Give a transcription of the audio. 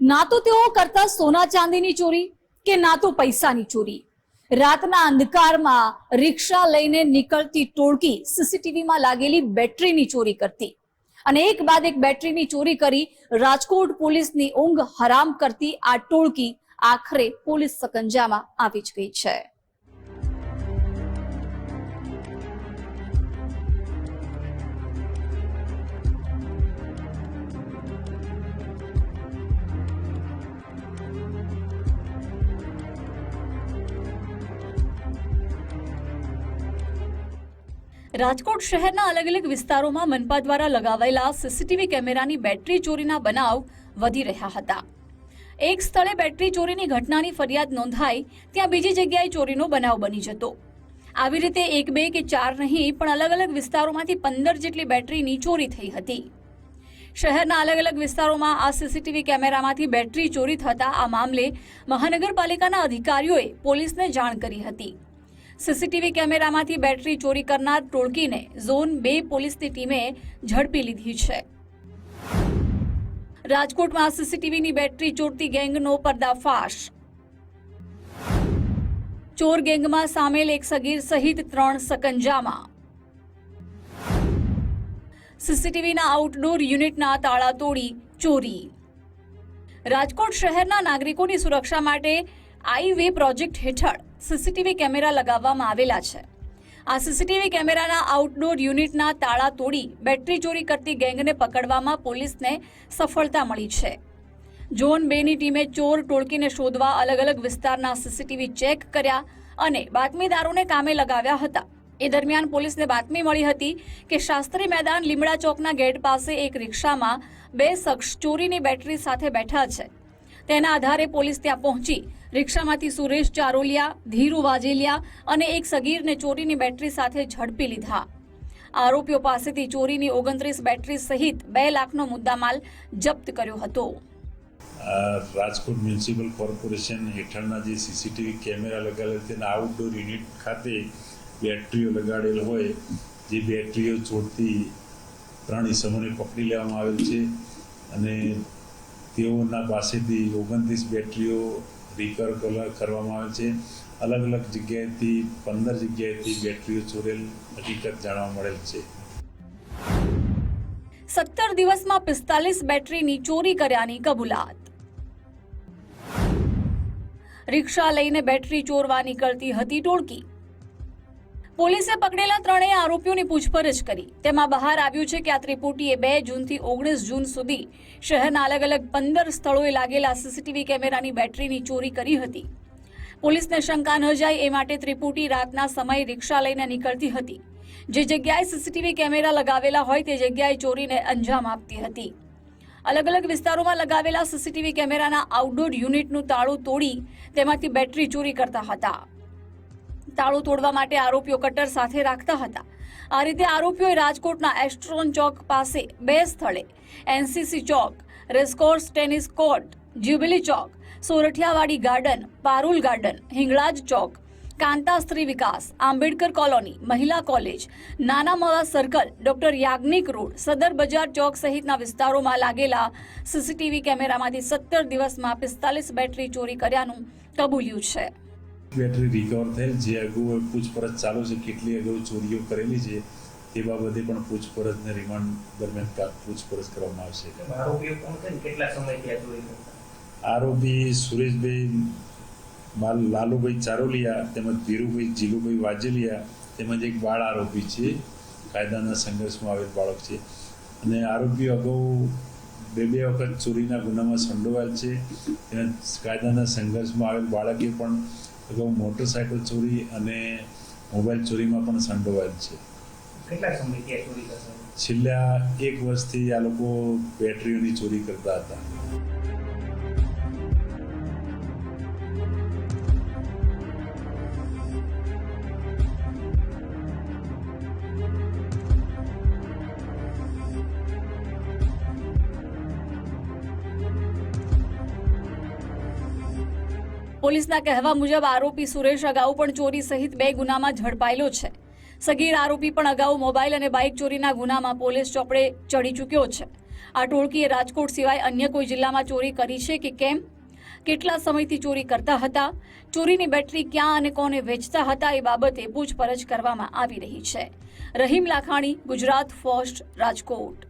ના તો તેઓ કરતા સોના ચાંદીની ચોરી કે ના તો પૈસાની ચોરી. રાતના અંધકારમાં રિક્ષા લઈને નીકળતી ટોળકી સીસીટીવીમાં લાગેલી બેટરીની ચોરી કરતી અને એક બાદ એક બેટરીની ચોરી કરી રાજકોટ પોલીસની ઊંઘ હરામ કરતી આ ટોળકી આખરે પોલીસ સકંજામાં આવી જ ગઈ છે. રાજકોટ શહેરના અલગ અલગ વિસ્તારોમાં મનપા દ્વારા લગાવાયેલા સીસીટીવી કેમેરાની બેટરી ચોરીના બનાવ વધી રહ્યા હતા. એક સ્થળે બેટરી ચોરીની ઘટનાની ફરિયાદ નોંધાઈ, ત્યાં બીજી જગ્યાએ ચોરીનો બનાવ બની જતો. આવી રીતે એક, બે કે ચાર નહીં, પણ અલગ અલગ વિસ્તારોમાંથી પંદર જેટલી બેટરીની ચોરી થઈ હતી. શહેરના અલગ અલગ વિસ્તારોમાં આ સીસીટીવી કેમેરામાંથી બેટરી ચોરી થતા આ મામલે મહાનગરપાલિકાના અધિકારીઓએ પોલીસને જાણ કરી હતી. સીસીટીવી કેમેરામાંથી બેટરી ચોરી કરનાર ટોળકીને ઝોન બે પોલીસની ટીમે ઝડપી લીધી છે. રાજકોટમાં સીસીટીવીની બેટરી ચોરતી ગેંગનો પર્દાફાશ. ચોર ગેંગમાં સામેલ એક સગીર સહિત ત્રણ સકંજામાં. સીસીટીવીના આઉટડોર યુનિટના તાળા તોડી ચોરી. રાજકોટ શહેરના નાગરિકોની સુરક્ષા માટે આઈ વે પ્રોજેક્ટ હેઠળ સીસીટીવી કેમેરા લગાવવામાં આવેલા છે. આ સીસીટીવી કેમેરાના આઉટડોર યુનિટના તાળા તોડી બેટરી ચોરી કરતી ગેંગને પકડવામાં પોલીસને સફળતા મળી છે. ઝોન બેની ટીમે ચોર ટોળકીને શોધવા અલગ અલગ વિસ્તારના સીસીટીવી ચેક કર્યા અને બાતમીદારોને કામે લગાવ્યા હતા. એ દરમિયાન પોલીસને બાતમી મળી હતી કે શાસ્ત્રી મેદાન લીમડા ચોકના ગેટ પાસે એક રિક્ષામાં બે શખ્સ ચોરીની બેટરી સાથે બેઠા છે. તેના આધારે પોલીસ ત્યાં પહોંચી. રિક્ષામાંથી સુરેશ ચારોલિયા, ધીરુ વાજેલિયા અને એક સગીરને ચોરીની બેટરી સાથે ઝડપી લીધા. આરોપીઓ પાસેથી ચોરીની ઓગણત્રીસ બેટરી સહિત બે લાખનો મુદ્દામાલ જપ્ત કર્યો હતો. રાજકોટ મ્યુનિસિપલ કોર્પોરેશન હેઠળના જે સીસીટીવી કેમેરા લગાવેલ તેના આઉટડોર યુનિટ ખાતે બેટરીઓ લગાડેલ હોય, જે બેટરીઓ ચોરતી ત્રણ ઇસમોને પકડી લેવામાં આવેલ છે અને તેઓના પાસેથી ઓગણત્રીસ બેટરીઓ રિકવર કરવામાં આવે છે. અલગ અલગ જગ્યાએથી પંદર જગ્યાએથી બેટરીઓ ચોરેલ હકીકત જાણવા મળેલ છે. સત્તર દિવસમાં પિસ્તાલીસ બેટરીની ચોરી કર્યાની કબૂલાત. રિક્ષા લઈને બેટરી ચોરવા નીકળતી હતી ટોળકી. પોલીસે પકડેલા ત્રણેય આરોપીઓની પૂછપરછ કરી. તેમાં બહાર આવ્યું છે કે આ ત્રિપુટીએ બે જૂનથી ઓગણીસ જૂન સુધી શહેરના અલગ અલગ પંદર સ્થળોએ લાગેલા સીસીટીવી કેમેરાની બેટરીની ચોરી કરી હતી. પોલીસને શંકા ન જાય એ માટે ત્રિપુટી રાતના સમયે રિક્ષા લઈને નીકળતી હતી. જે જગ્યાએ સીસીટીવી કેમેરા લગાવેલા હોય તે જગ્યાએ ચોરીને અંજામ આપતી હતી. અલગ અલગ વિસ્તારોમાં લગાવેલા સીસીટીવી કેમેરાના આઉટડોર યુનિટનું તાળું તોડી તેમાંથી બેટરી ચોરી કરતા હતા. તાળું તોડવા માટે આરોપીઓ કટર સાથે રાખતા હતા. આ રીતે આરોપીઓએ રાજકોટના એસ્ટ્રોન ચોક પાસે બે સ્થળે એનસીસી ચોક, રેસકોર્સ ટેનિસ કોર્ટ, જ્યુબિલી ચોક, સોરઠિયાવાડી ગાર્ડન, પારુલ ગાર્ડન, હિંગળાજ ચોક, Kanta Stri Vikas, Ambedkar colony, Mahila college, Nana Mova circle, doctor Yagnik road, Sadar Bazar ચોક સહિતના વિસ્તારોમાં લાગેલા સીસીટીવી કેમેરામાંથી સત્તર દિવસમાં પિસ્તાલીસ બેટરી ચોરી કર્યાનું કબૂલ્યું છે. બેટરી રિકવર થયેલ જે અગાઉ પૂછપરછ ચાલુ છે કેટલી અગાઉ ચોરીઓ કરેલી છે તે બાબતે પણ પૂછપરછને રિમાન્ડ દરમિયાન પૂછપરછ કરવામાં આવશે. આરોપીઓ કોણ છે કેટલા સમયથી આ ચોરી આરોપી સુરેશભાઈ લાલુભાઈ ચારોલિયા તેમજ ધીરુભાઈ જીલુભાઈ વાજેલિયા તેમજ એક બાળ આરોપી છે. કાયદાના સંઘર્ષમાં આવેલ બાળક છે. અને આરોપીઓ અગાઉ બે બે વખત ચોરીના ગુનામાં સંડોવાયેલ છે. તેમજ કાયદાના સંઘર્ષમાં આવેલ બાળકે પણ અગાઉ મોટરસાયકલ ચોરી અને મોબાઈલ ચોરીમાં પણ સંડોવાયેલ છે. કેટલા સમયથી ચોરી કરતા છેલ્લા એક વર્ષથી આ લોકો બેટરીઓની ચોરી કરતા હતા. પોલીસના કહેવા મુજબ આરોપી સુરેશ અગાઉ પણ ચોરી સહિત બે ગુનામાં ઝડપાયેલો છે. સગીર આરોપી પણ અગાઉ મોબાઈલ અને બાઇક ચોરીના ગુનામાં પોલીસ ચોપડે ચડી ચૂક્યો છે. આ ટોળકીએ રાજકોટ સિવાય અન્ય કોઈ જિલ્લામાં ચોરી કરી છે કે કેમ? કેટલા સમયથી ચોરી કરતા હતા? ચોરીની બેટરી ક્યાં અને કોને વેચતા હતા એ બાબતે પૂછપરછ કરવામાં આવી રહી છે. રહીમ લાખાણી, ગુજરાત ફર્સ્ટ રાજકોટ.